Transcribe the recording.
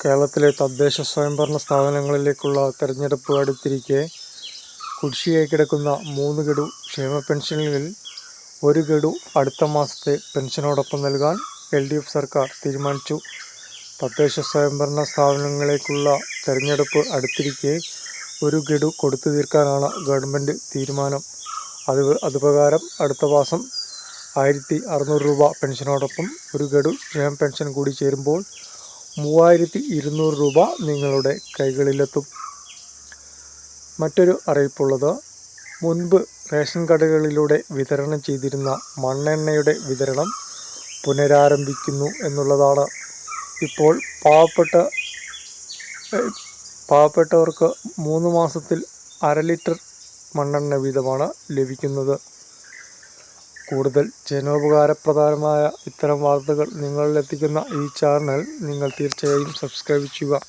കേരളത്തിലെ തദ്ദേശ സ്വയംഭരണ സ്ഥാപനങ്ങളിലേക്കുള്ള തെരഞ്ഞെടുപ്പ് അടുത്തിരിക്കെ കുടിശ്ശിയായി കിടക്കുന്ന മൂന്ന് ഗഡു ക്ഷേമ പെൻഷനുകളിൽ ഒരു ഗഡു അടുത്ത മാസത്തെ പെൻഷനോടൊപ്പം നൽകാൻ എൽ ഡി എഫ് സർക്കാർ തീരുമാനിച്ചു. തദ്ദേശ സ്വയംഭരണ സ്ഥാപനങ്ങളിലേക്കുള്ള തെരഞ്ഞെടുപ്പ് അടുത്തിരിക്കെ ഒരു ഗഡു കൊടുത്തു തീർക്കാനാണ് ഗവൺമെന്റ് തീരുമാനം. അത് അതുപ്രകാരം അടുത്ത മാസം ആയിരത്തി അറുന്നൂറ് രൂപ പെൻഷനോടൊപ്പം ഒരു ഗഡു ക്ഷേമ പെൻഷൻ കൂടി ചേരുമ്പോൾ മൂവായിരത്തി ഇരുന്നൂറ് രൂപ നിങ്ങളുടെ കൈകളിലെത്തും. മറ്റൊരു അറിയിപ്പുള്ളത് മുൻപ് റേഷൻ കടകളിലൂടെ വിതരണം ചെയ്തിരുന്ന മണ്ണെണ്ണയുടെ വിതരണം പുനരാരംഭിക്കുന്നു എന്നുള്ളതാണ്. ഇപ്പോൾ പാവപ്പെട്ട പാവപ്പെട്ടവർക്ക് മൂന്ന് മാസത്തിൽ അര ലിറ്റർ മണ്ണെണ്ണ വീതമാണ് ലഭിക്കുന്നത്. കൂടുതൽ ജനോപകാരപ്രദമായ ഇത്തരം വാർത്തകൾ നിങ്ങളിലെത്തിക്കുന്ന ഈ ചാനൽ നിങ്ങൾ തീർച്ചയായും സബ്സ്ക്രൈബ് ചെയ്യുക.